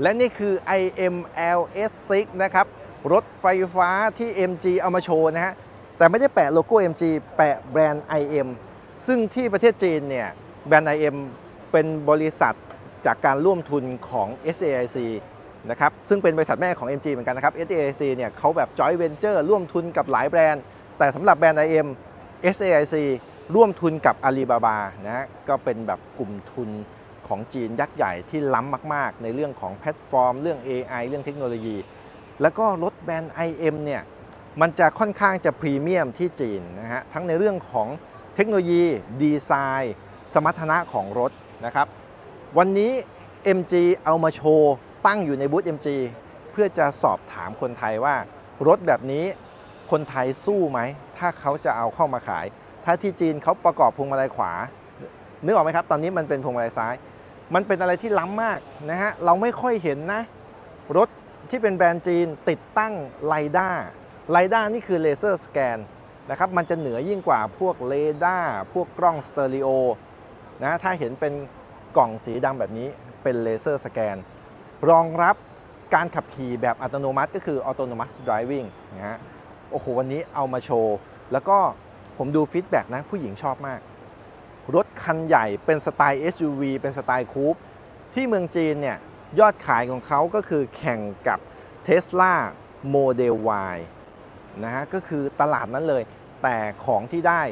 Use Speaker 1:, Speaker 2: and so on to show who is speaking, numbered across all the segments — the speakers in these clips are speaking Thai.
Speaker 1: และนี่คือ IMLS6 นะครับ รถไฟฟ้าที่ MG เอามาโชว์นะฮะ แต่ไม่ได้แปะโลโก้ MG แปะแบรนด์ IM ซึ่งที่ประเทศจีนเนี่ย แบรนด์ IM เป็นบริษัทจากการร่วมทุนของ SAIC นะครับ ซึ่งเป็นบริษัทแม่ของ MG เหมือนกันนะครับ SAIC เนี่ยเขาแบบ joint venture ร่วมทุนกับหลายแบรนด์ แต่สำหรับแบรนด์ IM SAIC ร่วมทุนกับ Alibaba นะฮะก็เป็นแบบกลุ่มทุน ของจีนยักษ์ใหญ่ที่ล้ำมาก ๆ ในเรื่องของแพลตฟอร์ม เรื่อง AI เรื่องเทคโนโลยี แล้วก็รถแบรนด์ IM เนี่ยมันจะค่อนข้างจะพรีเมียมที่จีนนะฮะทั้งในเรื่องของเทคโนโลยี ดีไซน์ สมรรถนะของรถนะครับ วันนี้ MG เอามาโชว์ตั้งอยู่ในบูธ MG เพื่อจะสอบถามคนไทยว่ารถแบบนี้คนไทยสู้ไหม ถ้าเขาจะเอาเข้ามาขาย ถ้าที่จีนเขาประกอบพวงมาลัยขวานึกออกไหมครับ ตอนนี้มันเป็นพวงมาลัยซ้าย มันเป็นอะไรที่ล้ำมากนะฮะเราไม่ค่อยเห็นนะ รถที่เป็นแบรนด์จีนติดตั้งไลด้าไลด้านี่คือเลเซอร์สแกนนะครับมันจะเหนือยิ่งกว่าพวกเรดาร์พวกกล้องสเตอริโอนะถ้าเห็นเป็นกล่องสีดำแบบนี้เป็นเลเซอร์สแกนรองรับการขับขี่แบบอัตโนมัติก็คือ Autonomous Driving นะฮะโอ้โหวันนี้เอามาโชว์ แล้วก็ผมดูฟีดแบ็กนะผู้หญิงชอบมาก รถคันใหญ่เป็นสไตล์ SUV เป็นสไตล์คูปที่เมืองจีนเนี่ยยอดขายของเขาก็คือแข่งกับ Tesla Model Y นะฮะก็คือตลาดนั้นเลย แต่ของที่ได้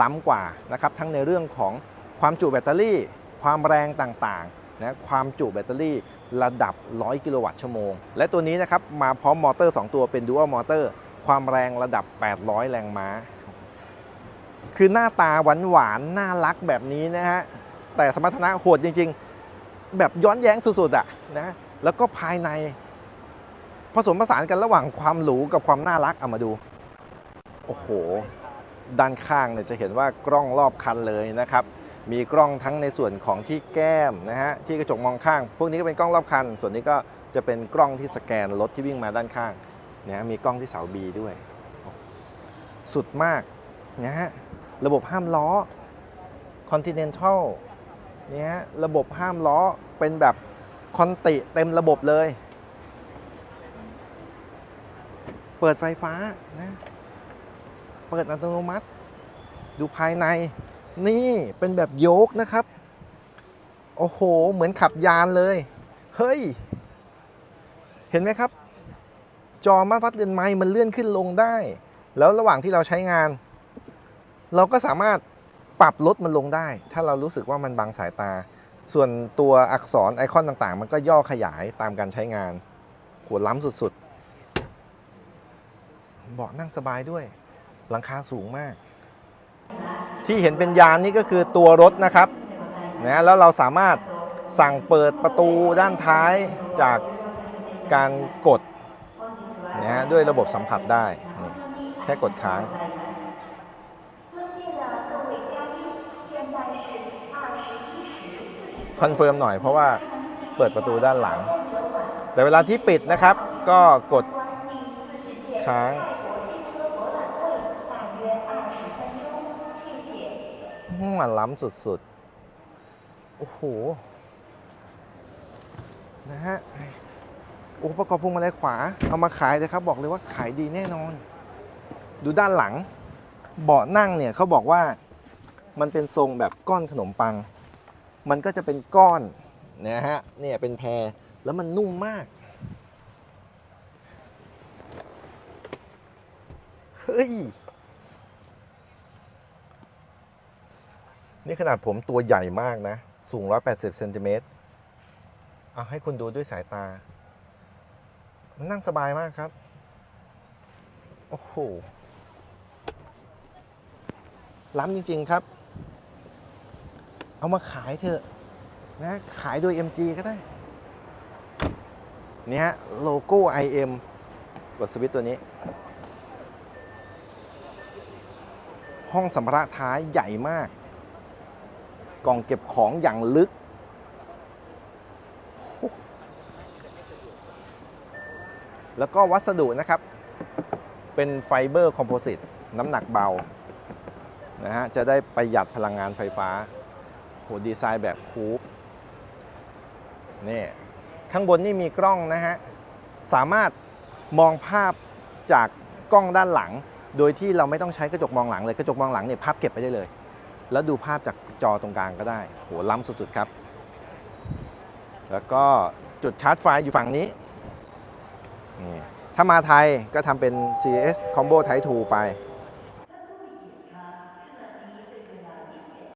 Speaker 1: ล้ำกว่านะครับทั้งในเรื่องของความจุแบตเตอรี่ ความแรงต่างๆนะความจุแบตเตอรี่ระดับ 100 กิโลวัตต์ชั่วโมง และตัวนี้นะครับมาพร้อมมอเตอร์ 2 ตัวเป็น Dual Motor ความแรงระดับ 800 แรงม้า คือหน้าตาหวานหวานน่ารักแบบนี้นะฮะ แต่สมรรถนะโหดจริง ๆ แบบย้อนแย้งสุดๆอะนะ แล้วก็ภายใน ผสมผสานกันระหว่างความหรูกับความน่ารักเอามาดู โอ้โห ด้านข้างเนี่ยจะเห็นว่ากล้องรอบคันเลยนะครับ มีกล้องทั้งในส่วนของที่แก้มนะฮะ ที่กระจกมองข้าง พวกนี้ก็เป็นกล้องรอบคัน ส่วนนี้ก็จะเป็นกล้องที่สแกนรถที่วิ่งมาด้านข้างนะมีกล้องที่เสา B ด้วย สุดมากนะฮะ ระบบห้ามล้อ Continental เนี่ยระบบห้ามล้อเป็นแบบคอนติเต็มระบบเลย เปิดไฟฟ้านะ เปิดอัตโนมัติ ดูภายใน นี่เป็นแบบโยกนะครับ โอ้โห เหมือนขับยานเลย เฮ้ย เห็นไหมครับ จอมาวัดเรือนไม้มันเลื่อนขึ้นลงได้ แล้วระหว่างที่เราใช้งาน เราก็สามารถปรับลดมันลงได้ ถ้าเรารู้สึกว่ามันบังสายตา ส่วนตัวอักษรไอคอนต่างๆ มันก็ย่อขยายตามการใช้งานหัวล้ำสุดๆ เบาะนั่งสบายด้วย หลังคาสูงมาก ที่เห็นเป็นยานนี่ก็คือตัวรถนะครับนะแล้วเราสามารถสั่งเปิดประตูด้านท้ายจากการกดนะฮะด้วยระบบสัมผัสได้ แค่กดค้าง คอนเฟิร์มหน่อยเพราะว่าเปิดประตูด้านหลัง แต่เวลาที่ปิดนะครับ ก็กดค้างหัวล้ำสุดๆ โอ้โห นะฮะโอ้ประกอบพวงมาลัยขวา เอามาขายเลยครับ บอกเลยว่าขายดีแน่นอน ดูด้านหลัง เบาะนั่งเนี่ยเขาบอกว่า มันเป็นทรงแบบก้อนขนมปัง มันก็จะเป็นก้อนนะฮะเนี่ยเป็นแพรแล้วมันนุ่มมาก เฮ้ย นี่ขนาดผมตัวใหญ่มากนะ สูง 180เซนติเมตรเอาให้คุณดูด้วยสายตา มันนั่งสบายมากครับ โอ้โห ล้ำจริง ๆ ครับ เอามาขายเถอะนะขายโดย MG ก็ได้เนี่ยฮะโลโก้ IM กดสวิตตัวนี้ ห้องสัมภาระท้ายใหญ่มาก กล่องเก็บของอย่างลึก แล้วก็วัสดุนะครับ เป็นไฟเบอร์คอมโพสิตน้ำหนักเบานะฮะจะได้ประหยัดพลังงานไฟฟ้า โหดีไซน์แบบคูปนี่ข้างบนนี่มีกล้องนะฮะ สามารถมองภาพจากกล้องด้านหลัง โดยที่เราไม่ต้องใช้กระจกมองหลังเลย กระจกมองหลังเนี่ยพับเก็บไปได้เลย แล้วดูภาพจากจอตรงกลางก็ได้โหล้ำสุดๆครับ แล้วก็จุดชาร์จไฟอยู่ฝั่งนี้นี่ถ้ามาไทยก็ทำเป็น CS Combo Type 2 ไป